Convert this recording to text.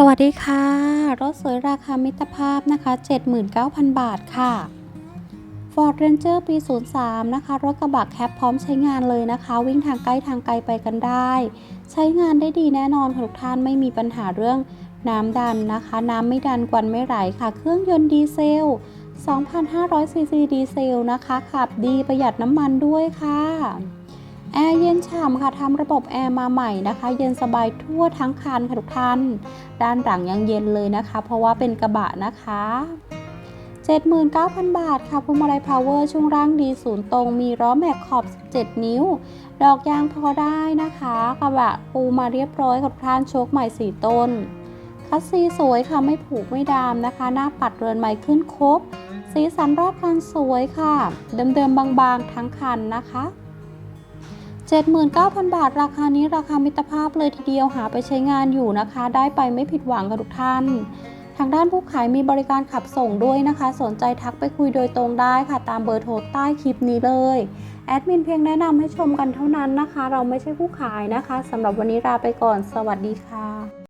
สวัสดีค่ะ รถสวยราคามิตรภาพนะคะ 79,000 บาทค่ะ Ford Ranger ปี 03 นะคะ รถกระบะแคปพร้อมใช้งานเลยนะคะ วิ่งทางใกล้ทางไกลไปกันได้ ใช้งานได้ดีแน่นอนค่ะทุกท่านไม่มีปัญหาเรื่องน้ำดันนะคะ น้ำไม่ดันกวนไม่ไหลค่ะ เครื่องยนต์ดีเซล 2,500ซีซีดีเซลนะคะ ขับดีประหยัดน้ำมันด้วยค่ะ แอร์เย็นฉ่ำค่ะทำระบบแอร์มาใหม่นะคะ เย็นสบายทั่วทั้งคันค่ะทุกท่าน ด้านหลังยังเย็นเลยนะคะ เพราะว่าเป็นกระบะนะคะ 79,000 บาทค่ะพวงมาลัยพาวเวอร์ช่วงล่างดีศูนย์ตรง มีล้อแม็กขอบ 17 นิ้ว ดอกยางพอได้นะคะ กระบะปูมาเรียบร้อยค่ะทุกท่านโชคใหม่ 4 ต้น คัสซีสวยค่ะไม่ผูกไม่ดามนะคะ หน้าปัดเรือนใหม่ขึ้นครบ สีสันรอบคันสวยค่ะ เดิมๆบางๆทั้งคันนะคะ 79,000 บาท ราคานี้ราคามิตรภาพเลยทีเดียวหาไปใช้งานอยู่นะคะ ได้ไปไม่ผิดหวังกับทุกท่าน ทางด้านผู้ขายมีบริการขับส่งด้วยนะคะ สนใจทักไปคุยโดยตรงได้ค่ะ ตามเบอร์โทรใต้คลิปนี้เลย แอดมินเพียงแนะนำให้ชมกันเท่านั้นนะคะ เราไม่ใช่ผู้ขายนะคะสำหรับวันนี้ลาไปก่อน สวัสดีค่ะ